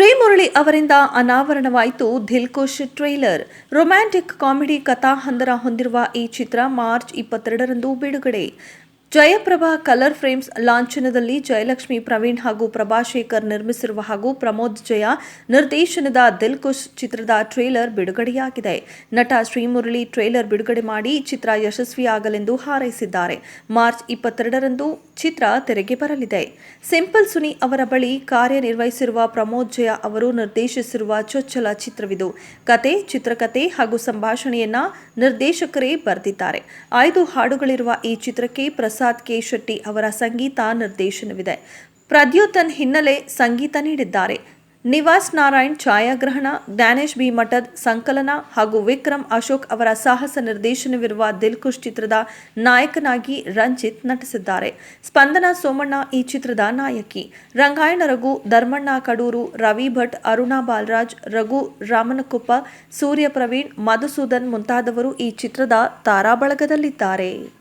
ಶ್ರೀಮುರಳಿ ಅವರಿಂದ ಅನಾವರಣವಾಯಿತು Dilkush trailer. Romantic comedy ಕಥಾಹಂದರ ಹೊಂದಿರುವ ಈ ಚಿತ್ರ ಮಾರ್ಚ್ ಇಪ್ಪತ್ತೆರಡರಂದು ಬಿಡುಗಡೆ. ಜಯಪ್ರಭಾ ಕಲರ್ ಫ್ರೇಮ್ಸ್ ಲಾಂಛನದಲ್ಲಿ ಜಯಲಕ್ಷ್ಮಿ ಪ್ರವೀಣ್ ಹಾಗೂ ಪ್ರಭಾಶೇಖರ್ ನಿರ್ಮಿಸಿರುವ ಹಾಗೂ ಪ್ರಮೋದ್ ಜಯ ನಿರ್ದೇಶನದ ದಿಲ್ಕುಶ್ ಚಿತ್ರದ ಟ್ರೇಲರ್ ಬಿಡುಗಡೆಯಾಗಿದೆ. ನಟ ಶ್ರೀಮುರಳಿ ಟ್ರೇಲರ್ ಬಿಡುಗಡೆ ಮಾಡಿ ಚಿತ್ರ ಯಶಸ್ವಿಯಾಗಲೆಂದು ಹಾರೈಸಿದ್ದಾರೆ. ಮಾರ್ಚ್ ಇಪ್ಪತ್ತೆರಡರಂದು ಚಿತ್ರ ತೆರೆಗೆ ಬರಲಿದೆ. ಸಿಂಪಲ್ ಸುನಿ ಅವರ ಬಳಿ ಕಾರ್ಯನಿರ್ವಹಿಸಿರುವ ಪ್ರಮೋದ್ ಜಯ ಅವರು ನಿರ್ದೇಶಿಸಿರುವ ಚೊಚ್ಚಲ ಚಿತ್ರವಿದು. ಕತೆ, ಚಿತ್ರಕತೆ ಹಾಗೂ ಸಂಭಾಷಣೆಯನ್ನ ನಿರ್ದೇಶಕರೇ ಬರೆದಿದ್ದಾರೆ. ಐದು ಹಾಡುಗಳಿರುವ ಈ ಚಿತ್ರಕ್ಕೆ ಪ್ರಸಾದ್ ಕೆ ಶೆಟ್ಟಿ ಅವರ ಸಂಗೀತ ನಿರ್ದೇಶನವಿದೆ. ಪ್ರದ್ಯೋತನ್ ಹಿನ್ನೆಲೆ ಸಂಗೀತ ನೀಡಿದ್ದಾರೆ. ನಿವಾಸ್ ನಾರಾಯಣ್, ಛಾಯಾಗ್ರಹಣ, ಜ್ಞಾನೇಶ್ ಬಿ ಮಠದ್ ಸಂಕಲನ ಹಾಗೂ ವಿಕ್ರಮ್ ಅಶೋಕ್ ಅವರ ಸಾಹಸ ನಿರ್ದೇಶನವಿರುವ ದಿಲ್ಖುಷ್ ಚಿತ್ರದ ನಾಯಕನಾಗಿ ರಂಜಿತ್ ನಟಿಸಿದ್ದಾರೆ. ಸ್ಪಂದನ ಸೋಮಣ್ಣ ಈ ಚಿತ್ರದ ನಾಯಕಿ. ರಂಗಾಯಣ ರಘು, ಧರ್ಮಣ್ಣ ಕಡೂರು, ರವಿ ಭಟ್, ಅರುಣಾ ಬಾಲರಾಜ್, ರಘು ರಾಮನಕೊಪ್ಪ, ಸೂರ್ಯ ಪ್ರವೀಣ್, ಮಧುಸೂದನ್ ಮುಂತಾದವರು ಈ ಚಿತ್ರದ ತಾರಾಬಳಗದಲ್ಲಿದ್ದಾರೆ.